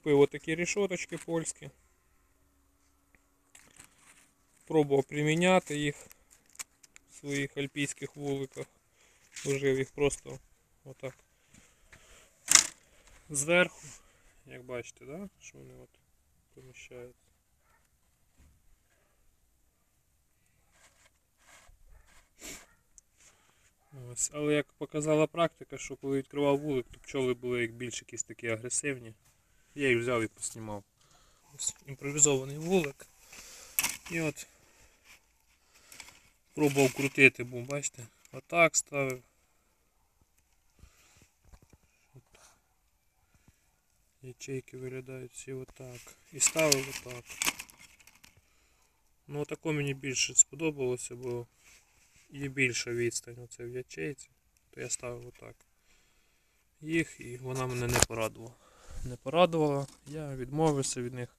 Купив отакі рішоточки польські. Пробував приміняти їх в своїх альпійських вуликах. Ложив їх просто отак. Зверху, як бачите, да? що вони от поміщаються. Ось. Але як показала практика, що коли відкривав вулик, то пчоли були як більш якісь такі агресивні. Я їх взяв і поснімав. Ось імпровізований вулик. І от пробував крутити, бо бачите, отак ставив. Ячейки виглядають всі отак. І ставив отак. Ну отако мені більше сподобалося, бо є більша відстань оце в ячейці, то я ставив отак. Їх і вона мене не порадувала. Не порадувала, я відмовився від них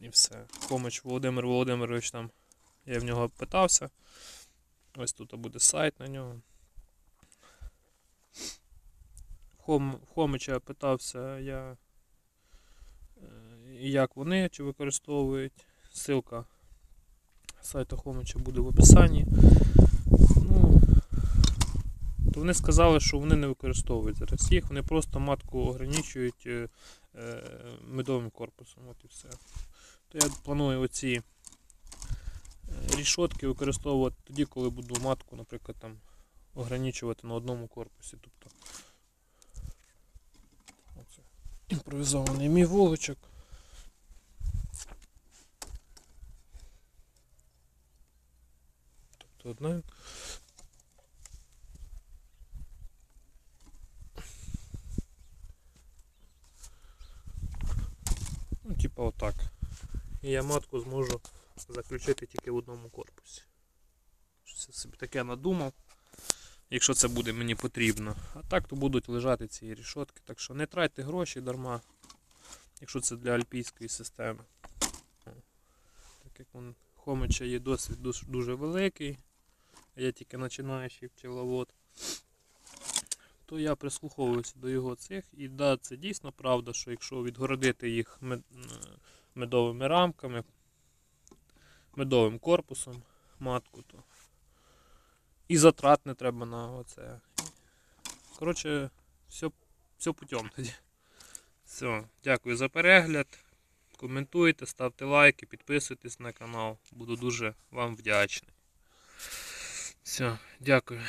і все. Хомич Володимир Володимирович там, я в нього питався. Ось тут буде сайт на нього. Хом, Хомича питався я, е, як вони чи використовують. Ссылка сайту Хомича буде в описанні. Ну, вони сказали, що вони не використовують зараз їх, вони просто матку ограничують е, е, медовим корпусом. От і все. То я планую оці е, рішотки використовувати тоді, коли буду матку, наприклад, там ограничувати на одному корпусі. Тобто оце. імпровізований мій вуличок. Тобто одна. Ну, типа отак. І я матку зможу заключити тільки в одному корпусі. Щось собі таке надумав. Якщо це буде мені потрібно. А так то будуть лежати ці рішотки. Так що не тратьте гроші дарма, якщо це для альпійської системи. Так як он Хомича є досвід дуже великий, а я тільки починаючий пчеловод, то я прислуховуюся до його цих. І да, це дійсно правда, що якщо відгородити їх мед- медовими рамками, медовим корпусом, матку, то і затрат не треба на оце. Коротше, все, все путем тоді. Все, дякую за перегляд. Коментуйте, ставте лайки, підписуйтесь на канал. Буду дуже вам вдячний. Все, дякую.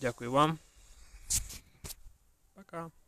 Дякую вам. girl.